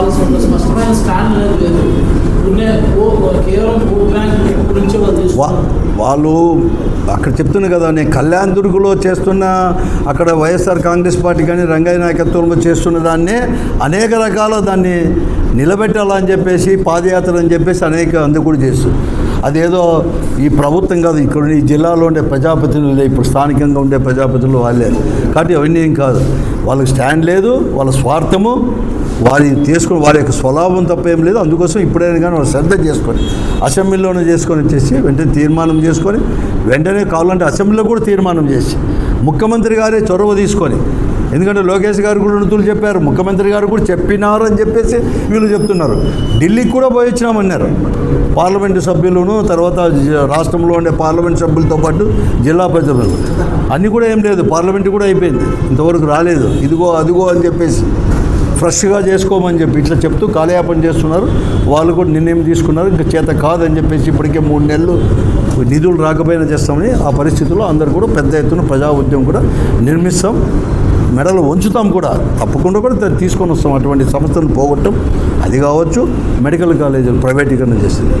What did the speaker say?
వాళ్ళ స్పష్టమైన స్టాండ్ అనేది లేదు. వాళ్ళు వా వాళ్ళు అక్కడ చెప్తున్నా కదా నేను కళ్యాణ్ దుర్గులో చేస్తున్న అక్కడ వైఎస్ఆర్ కాంగ్రెస్ పార్టీ కానీ రంగయ్య నాయకత్వంలో చేస్తున్న దాన్ని అనేక రకాల దాన్ని నిలబెట్టాలని చెప్పేసి పాదయాత్ర అని చెప్పేసి అనేక అందుకు కూడా చేస్తుంది. అదేదో ఈ ప్రభుత్వం కాదు ఇక్కడ ఈ జిల్లాలో ఉండే ప్రజాప్రతినిధులు ఇప్పుడు స్థానికంగా ఉండే ప్రజాప్రతినిధులు వాళ్ళే. కాబట్టి అవన్నీ ఏం కాదు. వాళ్ళకి స్టాండ్ లేదు వాళ్ళ స్వార్థము వారిని తీసుకుని వారి యొక్క స్వలాభం తప్ప ఏం లేదు. అందుకోసం ఇప్పుడైనా కానీ వాళ్ళు శ్రద్ధ చేసుకొని అసెంబ్లీలోనే చేసుకొని వచ్చేసి వెంటనే తీర్మానం చేసుకొని వెంటనే కావాలంటే అసెంబ్లీలో కూడా తీర్మానం చేసి ముఖ్యమంత్రి గారే చొరవ తీసుకొని ఎందుకంటే లోకేష్ గారు కూడా ఉన్నతులు చెప్పారు ముఖ్యమంత్రి గారు కూడా చెప్పినారు అని చెప్పేసి వీళ్ళు చెప్తున్నారు. ఢిల్లీకి కూడా పోయి వచ్చినామన్నారు. పార్లమెంటు సభ్యులను తర్వాత రాష్ట్రంలో ఉండే పార్లమెంట్ సభ్యులతో పాటు జిల్లా ప్రజలు అన్నీ కూడా ఏం లేదు పార్లమెంట్ కూడా అయిపోయింది. ఇంతవరకు రాలేదు. ఇదిగో అదిగో అని చెప్పేసి ఫ్రెష్గా చేసుకోమని చెప్పి ఇట్లా చెప్తూ కాలయాపన చేస్తున్నారు. వాళ్ళు కూడా నిర్ణయం తీసుకున్నారు. ఇంకా చేత కాదని చెప్పేసి ఇప్పటికే మూడు నెలలు నిధులు రాకపోయినా చేస్తామని ఆ పరిస్థితుల్లో అందరు కూడా పెద్ద ఎత్తున ప్రజా ఉద్యమం కూడా నిర్మిస్తాం. మెడలు వంచుతాం కూడా. తప్పకుండా కూడా దాన్ని తీసుకొని వస్తాం. అటువంటి సంస్థను పోగొట్టం అది కావచ్చు మెడికల్ కాలేజీలు ప్రైవేటీకరణ చేసింది.